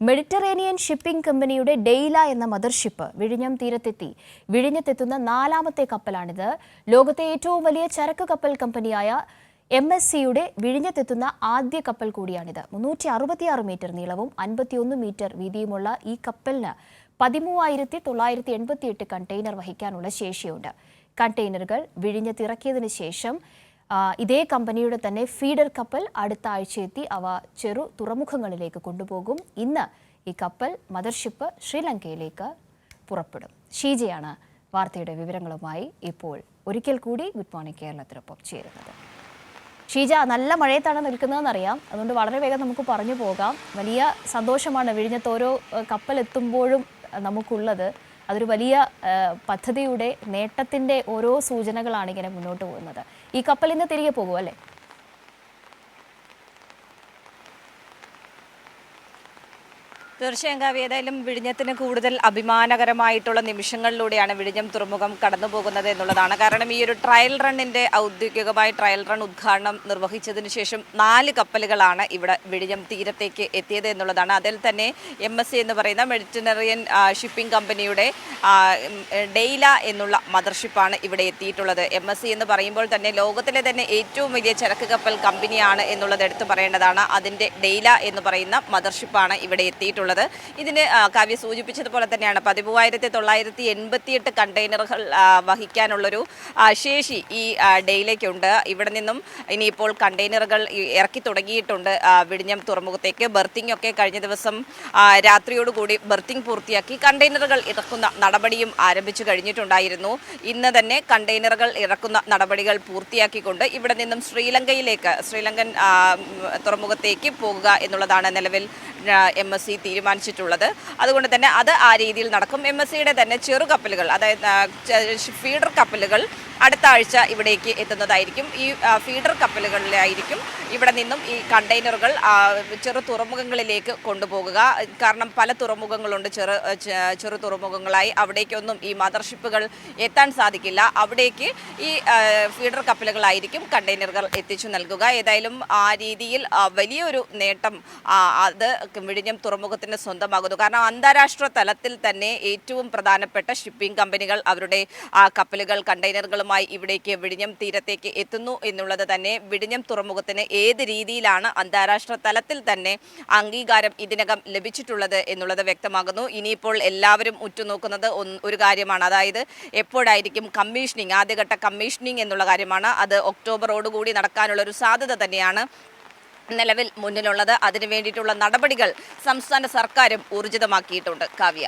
Mediterranean shipping കമ്പനിയുടെ ഡെയ്ല എന്ന mothership വിഴിഞ്ഞം തീരത്തെത്തി. വിഴിഞ്ഞത്തെത്തുന്ന നാലാമത്തെ കപ്പലാണിത്. ലോകത്തെ ഏറ്റവും വലിയ ചരക്ക് കപ്പൽ കമ്പനിയായ എം എസ് സിയുടെ വിഴിഞ്ഞത്തെത്തുന്ന ആദ്യ കപ്പൽ കൂടിയാണിത്. മുന്നൂറ്റി അറുപത്തിയാറ് മീറ്റർ നീളവും അൻപത്തിയൊന്ന് മീറ്റർ വീതിയുമുള്ള ഈ കപ്പലിന് പതിമൂവായിരത്തി തൊള്ളായിരത്തി എൺപത്തിയെട്ട് കണ്ടെയ്നർ വഹിക്കാനുള്ള ശേഷിയുണ്ട്. കണ്ടെയ്നറുകൾ വിഴിഞ്ഞത്തിറക്കിയതിനു ശേഷം ഇതേ കമ്പനിയുടെ തന്നെ ഫീഡർ കപ്പൽ അടുത്ത ആഴ്ച എത്തി അവ ചെറു തുറമുഖങ്ങളിലേക്ക് കൊണ്ടുപോകും. ഇന്ന് ഈ കപ്പൽ മദർഷിപ്പ് ശ്രീലങ്കയിലേക്ക് പുറപ്പെടും. ഷീജയാണ് വാർത്തയുടെ വിവരങ്ങളുമായി ഇപ്പോൾ ഒരിക്കൽ കൂടി ഗുഡ് മോർണിംഗ് കേരളത്തിനൊപ്പം ചേരുന്നത്. ഷീജ നല്ല മഴയത്താണ് നിൽക്കുന്നതെന്നറിയാം. അതുകൊണ്ട് വളരെ വേഗം നമുക്ക് പറഞ്ഞു പോകാം. വലിയ സന്തോഷമാണ് വിഴിഞ്ഞത്ത് ഓരോ കപ്പൽ എത്തുമ്പോഴും നമുക്കുള്ളത്. അതൊരു വലിയ പദ്ധതിയുടെ നേട്ടത്തിന്റെ ഓരോ സൂചനകളാണ് ഇങ്ങനെ മുന്നോട്ട് പോകുന്നത്. ഈ കപ്പൽ ഇന്ന് തിരികെ പോകും തീർച്ചയായും കാവ്യ ഏതായാലും വിഴിഞ്ഞത്തിന് കൂടുതൽ അഭിമാനകരമായിട്ടുള്ള നിമിഷങ്ങളിലൂടെയാണ് വിഴിഞ്ഞം തുറമുഖം കടന്നു പോകുന്നത് എന്നുള്ളതാണ്. കാരണം ഈ ഒരു ട്രയൽ റണ്ണിന്റെ ഔദ്യോഗികമായി ട്രയൽ റൺ ഉദ്ഘാടനം നിർവഹിച്ചതിന് ശേഷം നാല് കപ്പലുകളാണ് ഇവിടെ വിഴിഞ്ഞം തീരത്തേക്ക് എത്തിയത് എന്നുള്ളതാണ്. അതിൽ തന്നെ എം എസ് സി എന്ന് പറയുന്ന മെഡിറ്ററേനിയൻ ഷിപ്പിംഗ് കമ്പനിയുടെ ഡെയ്ല എന്നുള്ള മദർഷിപ്പാണ് ഇവിടെ എത്തിയിട്ടുള്ളത്. എം എസ് സി എന്ന് പറയുമ്പോൾ തന്നെ ലോകത്തിലെ തന്നെ ഏറ്റവും വലിയ ചരക്ക് കപ്പൽ കമ്പനിയാണ് എന്നുള്ളത് എടുത്തു പറയേണ്ടതാണ്. അതിന്റെ ഡെയ്ല എന്ന് പറയുന്ന മദർഷിപ്പാണ് ഇവിടെ എത്തിയിട്ടുള്ളത്. ഇതിന് കാവ്യ സൂചിപ്പിച്ചതുപോലെ തന്നെയാണ് പതിമൂവായിരത്തി തൊള്ളായിരത്തി എൺപത്തിയെട്ട് കണ്ടെയ്നറുകൾ വഹിക്കാനുള്ളൊരു ശേഷി ഈ ഡേയിലേക്കുണ്ട്. ഇവിടെ നിന്നും ഇനിയിപ്പോൾ കണ്ടെയ്നറുകൾ ഇറക്കി തുടങ്ങിയിട്ടുണ്ട് വിഴിഞ്ഞം തുറമുഖത്തേക്ക്. ബർത്തിങ് ഒക്കെ കഴിഞ്ഞ ദിവസം രാത്രിയോടുകൂടി ബർത്തിങ് പൂർത്തിയാക്കി. കണ്ടെയ്നറുകൾ ഇറക്കുന്ന നടപടിയും ആരംഭിച്ചു കഴിഞ്ഞിട്ടുണ്ടായിരുന്നു. ഇന്ന് തന്നെ കണ്ടെയ്നറുകൾ ഇറക്കുന്ന നടപടികൾ പൂർത്തിയാക്കിക്കൊണ്ട് ഇവിടെ നിന്നും ശ്രീലങ്കയിലേക്ക് ശ്രീലങ്കൻ തുറമുഖത്തേക്ക് പോകുക എന്നുള്ളതാണ് നിലവിൽ എം എസ് സി തീരുമാനിച്ചിട്ടുള്ളത്. അതുകൊണ്ട് തന്നെ അത് ആ രീതിയിൽ നടക്കും. എം എസ് സിയുടെ തന്നെ ചെറു കപ്പലുകൾ അതായത് ഫീഡർ കപ്പലുകൾ അടുത്ത ആഴ്ച ഇവിടേക്ക് എത്തുന്നതായിരിക്കും. ഈ ഫീഡർ കപ്പലുകളിലായിരിക്കും ഇവിടെ നിന്നും ഈ കണ്ടെയ്നറുകൾ ചെറു തുറമുഖങ്ങളിലേക്ക് കൊണ്ടുപോകുക. കാരണം പല തുറമുഖങ്ങളുണ്ട്. ചെറു ചെറു തുറമുഖങ്ങളായി അവിടേക്കൊന്നും ഈ മദർഷിപ്പുകൾ എത്താൻ സാധിക്കില്ല. അവിടേക്ക് ഈ ഫീഡർ കപ്പലുകളായിരിക്കും കണ്ടെയ്നറുകൾ എത്തിച്ചു നൽകുക. ഏതായാലും ആ രീതിയിൽ വലിയൊരു നേട്ടം അത് വിഴിഞ്ഞം തുറമുഖത്തിന് സ്വന്തമാകുന്നു. കാരണം അന്താരാഷ്ട്ര തലത്തിൽ തന്നെ ഏറ്റവും പ്രധാനപ്പെട്ട ഷിപ്പിംഗ് കമ്പനികൾ അവരുടെ കപ്പലുകൾ കപ്പലുകൾ കണ്ടെയ്നറുകളുമായി ഇവിടേക്ക് വിഴിഞ്ഞം തീരത്തേക്ക് എത്തുന്നു എന്നുള്ളത് തന്നെ വിഴിഞ്ഞം തുറമുഖത്തിന് ഏത് രീതിയിലാണ് അന്താരാഷ്ട്ര തലത്തിൽ തന്നെ അംഗീകാരം ഇതിനകം ലഭിച്ചിട്ടുള്ളത് എന്നുള്ളത് വ്യക്തമാകുന്നു. ഇനിയിപ്പോൾ എല്ലാവരും ഉറ്റുനോക്കുന്നത് ഒരു കാര്യമാണ്. അതായത് എപ്പോഴായിരിക്കും കമ്മീഷനിങ് ആദ്യഘട്ട കമ്മീഷനിങ് എന്നുള്ള കാര്യമാണ്. അത് ഒക്ടോബറോടുകൂടി നടക്കാനുള്ള ഒരു സാധ്യത തന്നെയാണ് നിലവിൽ മുന്നിലുള്ളത്. അതിനു വേണ്ടിയിട്ടുള്ള നടപടികൾ സംസ്ഥാന സർക്കാരും ഊർജിതമാക്കിയിട്ടുണ്ട്. കാവ്യ.